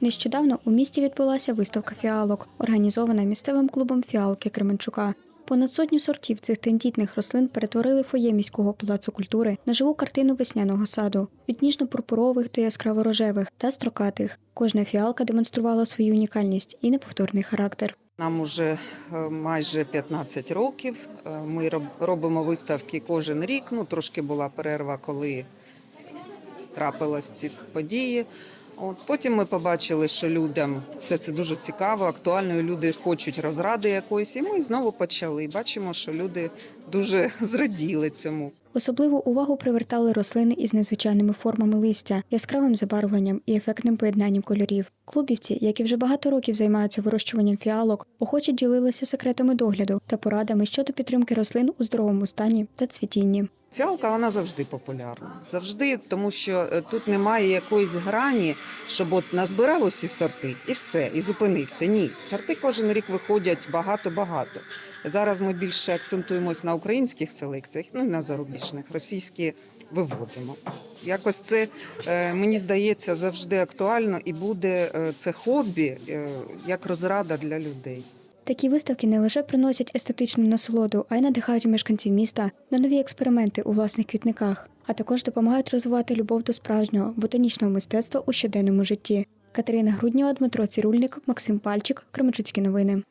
Нещодавно у місті відбулася виставка фіалок, організована місцевим клубом фіалки Кременчука. Понад сотню сортів цих тендітних рослин перетворили фоє міського палацу культури на живу картину весняного саду від ніжно-пурпурових до яскраво-рожевих та строкатих. Кожна фіалка демонструвала свою унікальність і неповторний характер. Нам уже е, майже 15 років. Е, Ми робимо виставки кожен рік. Ну, трошки була перерва, коли трапились ці події. От потім ми побачили, що людям все це дуже цікаво, актуально. Люди хочуть розради якоїсь, і ми знову почали. І бачимо, що люди дуже зраділи цьому. Особливу увагу привертали рослини із незвичайними формами листя, яскравим забарвленням і ефектним поєднанням кольорів. Клубівці, які вже багато років займаються вирощуванням фіалок, охоче ділилися секретами догляду та порадами щодо підтримки рослин у здоровому стані та цвітінні. Фіалка вона завжди популярна. Завжди, тому що е, тут немає якоїсь грані, щоб от назбирав усі сорти і все, і зупинився. Ні, сорти кожен рік виходять багато-багато. Зараз ми більше акцентуємось на українських селекціях, ну і на зарубіжних. Російські виводимо. Якось це е, мені здається завжди актуально і буде е, це хобі як розрада для людей. Такі виставки не лише приносять естетичну насолоду, а й надихають мешканців міста на нові експерименти у власних квітниках, а також допомагають розвивати любов до справжнього ботанічного мистецтва у щоденному житті. Катерина Груднєва, Дмитро Цірульник, Максим Пальчик, Кременчуцькі новини.